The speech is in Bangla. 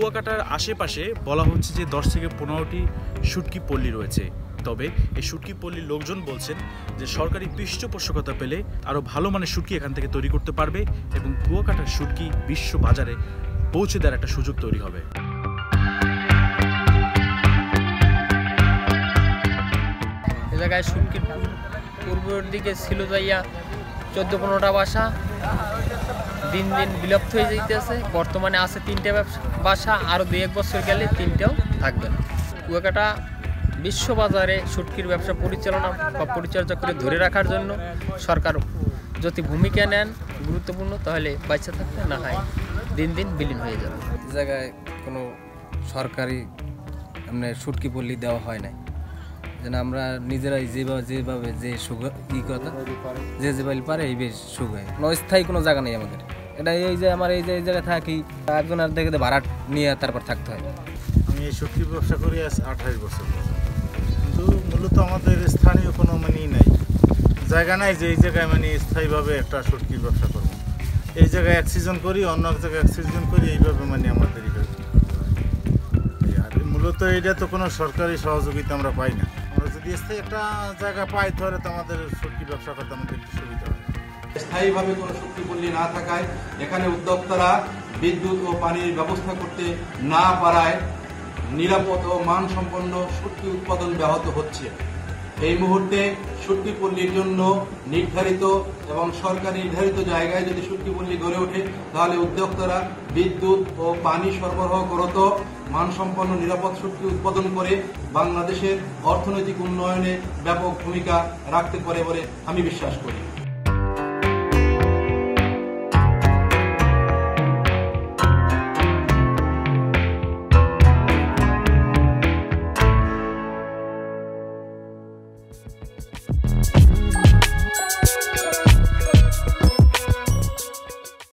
কুয়াকাটার আশেপাশে বলা হচ্ছে যে দশ থেকে পনেরোটি শুটকি পল্লী রয়েছে। তবে এই শুটকি পল্লীর লোকজন বলছেন যে সরকারি পৃষ্ঠপোষকতা পেলে আরও ভালো মানের শুটকি এখান থেকে তৈরি করতে পারবে এবং কুয়াকাটার শুটকি বিশ্ব বাজারে পৌঁছে দেওয়ার একটা সুযোগ তৈরি হবে। এ জায়গায় শুটকির পূর্বের দিকে ছিল যাইয়া চোদ্দ পনেরোটা বাসা দিন দিন বিলুপ্ত হয়ে যাইতেছে। বর্তমানে আছে তিনটে বাসা আরও দু এক বছর গেলে তিনটেও থাকবে না। কুয়াকাটা বিশ্ববাজারে শুটকির ব্যবসা পরিচালনা বা পরিচর্যা করে ধরে রাখার জন্য সরকার যদি ভূমিকা নেন গুরুত্বপূর্ণ, তাহলে বাচ্চা থাকতে না হয় দিন দিন বিলীন হয়ে যাবে। জায়গায় কোনো সরকারি মানে সুটকি পল্লী দেওয়া হয় নাই। যেন আমরা নিজেরাই যেভাবে যেভাবে যে সুখ ই কথা যে যেভাবে পারে, এই বেশ সুখ কোনো স্থায়ী কোনো জায়গা নেই আমাদের। এটা এই যে আমার এই যে এই জায়গায় থাকি একজন আর দেখে ভাড়া নিয়ে তারপর থাকতে হয়। আমি এই সবজি ব্যবসা করি আজ আঠাশ বছর। কিন্তু মূলত আমাদের স্থানীয় কোনো মানে নাই। জায়গা নাই যে এই জায়গায় মানে স্থায়ীভাবে একটা সবজির ব্যবসা করব। এই জায়গায় এক সিজন করি, অন্য এক জায়গায় এক সিজন করি, এইভাবে মানে আমাদের আর মূলত এটা তো কোনো সরকারি সহযোগিতা আমরা পাই না। আমরা যদি স্থায়ী একটা জায়গা পাই, তাহলে তো আমাদের সবজি ব্যবসা করতে আমাদের সুবিধা হয়। স্থায়ীভাবে কোনো শক্তি পল্লী না থাকায় এখানে উদ্যোক্তারা বিদ্যুৎ ও পানির ব্যবস্থা করতে না পারায় নিরাপদ ও মানসম্পন্ন শক্তি উৎপাদন ব্যাহত হচ্ছে। এই মুহূর্তে শুটকি পল্লীর জন্য নির্ধারিত এবং সরকার নির্ধারিত জায়গায় যদি শুটকি পল্লী গড়ে ওঠে, তাহলে উদ্যোক্তারা বিদ্যুৎ ও পানি সরবরাহ করত, মানসম্পন্ন নিরাপদ শক্তি উৎপাদন করে বাংলাদেশের অর্থনৈতিক উন্নয়নে ব্যাপক ভূমিকা রাখতে পারে বলে আমি বিশ্বাস করি।